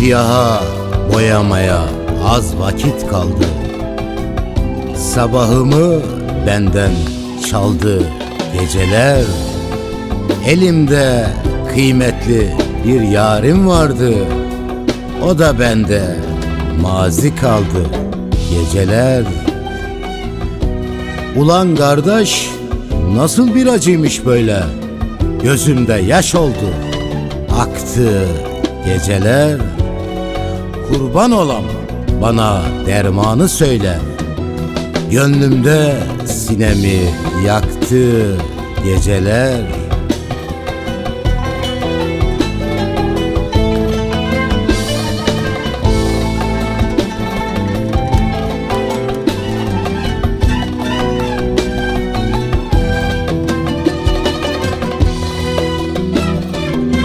Siyaha boyamaya az vakit kaldı. Sabahımı benden çaldı geceler. Elimde kıymetli bir yarim vardı. O da bende mazi kaldı geceler. Ulan kardeş nasıl bir acıymış böyle? Gözümde yaş oldu aktı geceler Kurban olam. Bana dermanı söyle. Gönlümde sinemi yaktı geceler.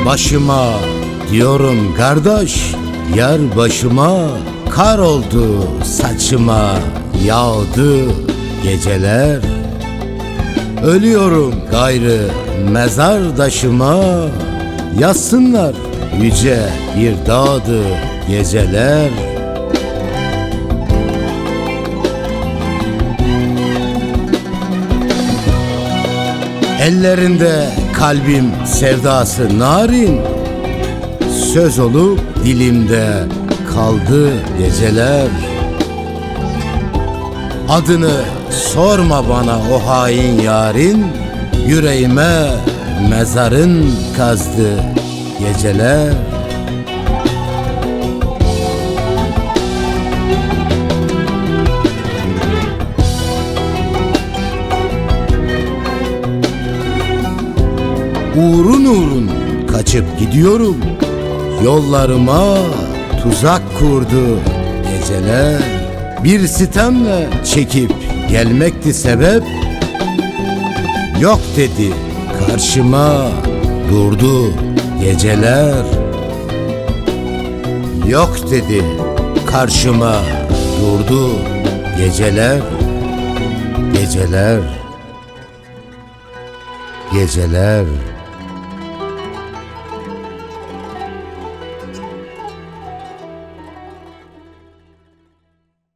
Başıma diyorum kardeş Yar başıma kar oldu saçıma Yağdı geceler. Ölüyorum gayrı mezar taşıma Yazsınlar yüce bir dağdı geceler. Ellerinde kalbim sevdası narin Söz olup dilimde kaldı geceler. Adını sorma bana o hain yarın Yüreğime mezarın kazdı geceler. Uğrun uğrun kaçıp gidiyorum Yollarıma tuzak kurdu geceler. Bir sitemle çekip gelmekti sebep. Yok dedi karşıma durdu geceler. Yok dedi karşıma durdu geceler. Geceler. Geceler